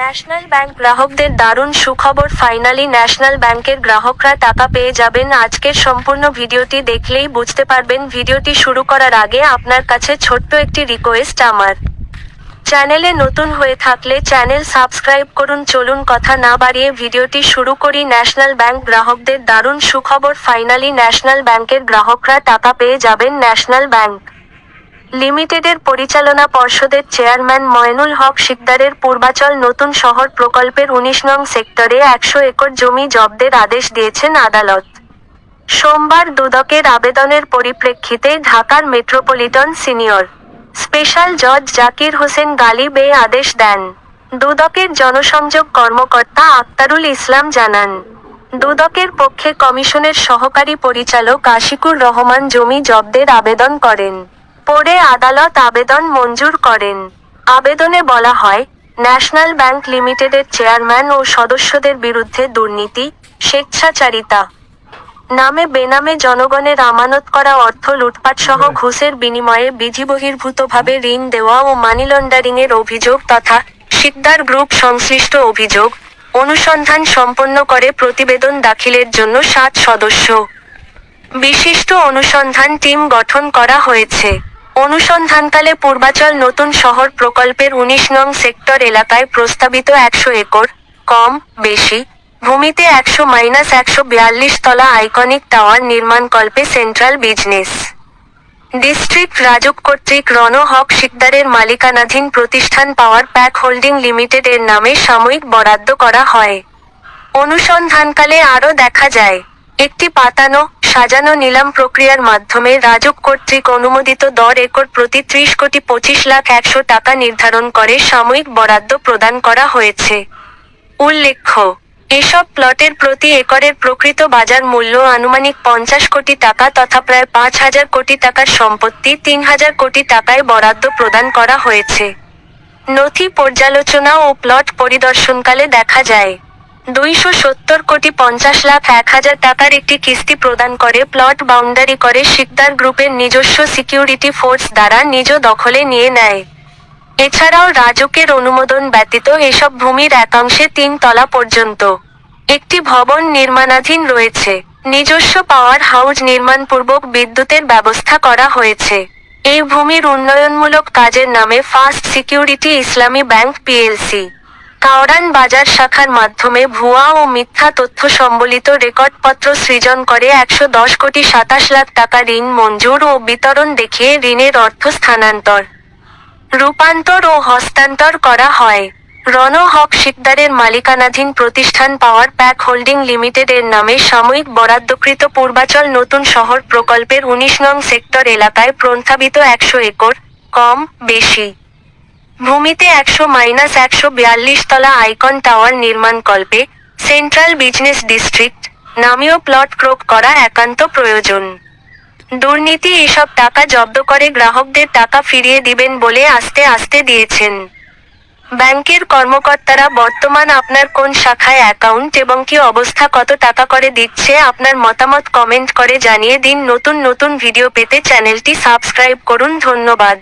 National bank গ্রাহকদের দারুণ সুখবর। ফাইনালি ন্যাশনাল ব্যাংকের গ্রাহকরা টাকা পেয়ে যাবেন। আজকের সম্পূর্ণ ভিডিওটি দেখলেই বুঝতে পারবেন ভিডিওটি শুরু করার আগে আপনার কাছে ছোট্ট একটি রিকোয়েস্ট আমার। চ্যানেলে নতুন হয়ে থাকলে চ্যানেল সাবস্ক্রাইব করুন। চলুন কথা না বাড়িয়ে ভিডিওটি শুরু করি। ন্যাশনাল ব্যাংক গ্রাহকদের দারুণ সুখবর। ফাইনালি ন্যাশনাল ব্যাংকের গ্রাহকরা টাকা পেয়ে যাবেন ন্যাশনাল ব্যাংক। লিমিটেডের পরিচালনা পর্ষদের চেয়ারম্যান ময়নুল হক শিকদারের পূর্বাচল নতুন শহর প্রকল্পের উনিশ নং সেক্টরে একশো একর জমি জব্দের আদেশ দিয়েছেন আদালত। সোমবার দুদকের আবেদনের পরিপ্রেক্ষিতে ঢাকার মেট্রোপলিটন সিনিয়র স্পেশাল জজ জাকির হোসেন গালিব এই আদেশ দেন। দুদকের জনসংযোগ কর্মকর্তা আক্তারুল ইসলাম জানান, দুদকের পক্ষে কমিশনের সহকারী পরিচালক আশিকুর রহমান জমি জব্দের আবেদন করেন। পরে আদালত আবেদন মঞ্জুর করেন। আবেদনে বলা হয় ন্যাশনাল ব্যাংক লিমিটেডের চেয়ারম্যান ও সদস্যদের বিরুদ্ধে দুর্নীতি স্বেচ্ছাচারিতা। নামে বেনামে জনগণের আমানত করা অর্থ লুটপাট সহ ঘুষের বিনিময়ে বিধিবহির্ভূতভাবে ঋণ দেওয়া ও মানি লন্ডারিংয়ের অভিযোগ তথা শিকদার গ্রুপ সংশ্লিষ্ট অভিযোগ অনুসন্ধান সম্পন্ন করে প্রতিবেদন দাখিলের জন্য সাত সদস্য। বিশিষ্ট অনুসন্ধান টিম গঠন করা হয়েছে। অনুসন্ধানকালে পূর্বাচল নতুন শহর প্রকল্পের উনিশ নং সেক্টর এলাকায় প্রস্তাবিত একশো একর কম, বেশি, ভূমিতে একশো মাইনাস একশো বিয়াল্লিশ তলা আইকনিক টাওয়ার নির্মাণকল্পে সেন্ট্রাল বিজনেস। ডিস্ট্রিক্ট রাজুক কর্তৃক রণ হক শিকদারের মালিকানাধীন প্রতিষ্ঠান পাওয়ার প্যাক হোল্ডিং লিমিটেড এর নামে সাময়িক বরাদ্দ করা হয়। অনুসন্ধানকালে আরও দেখা যায়, একটি পাতানো সাজানো নিলাম প্রক্রিয়ার মাধ্যমে রাজুক কর্তৃক অনুমোদিত দর একর প্রতি ত্রিশ কোটি পঁচিশ লাখ একশো টাকা নির্ধারণ করে সাময়িক বরাদ্দ প্রদান করা হয়েছে। উল্লেখ্য, এসব প্লটের প্রতি একরের প্রকৃত বাজার মূল্য আনুমানিক পঞ্চাশ কোটি টাকা তথা প্রায় পাঁচ হাজার কোটি টাকার সম্পত্তি তিন হাজার কোটি টাকায় বরাদ্দ প্রদান করা হয়েছে। নথি পর্যালোচনা ও প্লট পরিদর্শনকালে দেখা যায় দুইশো সত্তর কোটি পঞ্চাশ লাখ এক হাজার টাকার একটি কিস্তি প্রদান করে প্লট বাউন্ডারি করে শিকদার গ্রুপের নিজস্ব সিকিউরিটি ফোর্স দ্বারা নিজ দখলে নিয়ে নেয়। এছাড়াও রাজুকের অনুমোদন ব্যতীত এসব ভূমির একাংশে তিন তলা পর্যন্ত একটি ভবন নির্মাণাধীন রয়েছে। নিজস্ব পাওয়ার হাউস নির্মাণপূর্বক বিদ্যুতের ব্যবস্থা করা হয়েছে। এই ভূমির উন্নয়নমূলক কাজের নামে first security Islami bank PLC. Kawran Bazar শাখার মাধ্যমে ভুয়া ও মিথ্যা তথ্য সম্বলিত রেকর্ডপত্র সৃজন করে একশো দশ কোটি সাতাশ লাখ টাকা ঋণ মঞ্জুর ও বিতরণ দেখিয়ে ঋণের অর্থ স্থানান্তর, রূপান্তর ও হস্তান্তর করা হয়। রণ হক শিকদারের মালিকানাধীন প্রতিষ্ঠান পাওয়ার প্যাক হোল্ডিং লিমিটেড এর নামে সাময়িক বরাদ্দকৃত পূর্বাচল নতুন শহর প্রকল্পের উনিশ নং সেক্টর এলাকায় প্রন্থাবিত একশো একর কম, বেশি। ভূমিতে একশো মাইনাস একশো বিয়াল্লিশ তলা আইকন টাওয়ার নির্মাণকল্পে সেন্ট্রাল বিজনেস ডিস্ট্রিক্ট নামীয় প্লট ক্রোপ করা একান্ত প্রয়োজন। দুর্নীতি এসব টাকা জব্দ করে গ্রাহকদের টাকা ফিরিয়ে দিবেন বলে আস্তে আস্তে দিয়েছেন। ব্যাংকের কর্মকর্তারা, বর্তমান আপনার কোন শাখায় অ্যাকাউন্ট এবং কি অবস্থা, কত টাকা করে দিচ্ছে, আপনার মতামত কমেন্ট করে জানিয়ে দিন। নতুন নতুন ভিডিও পেতে চ্যানেলটি সাবস্ক্রাইব করুন। ধন্যবাদ।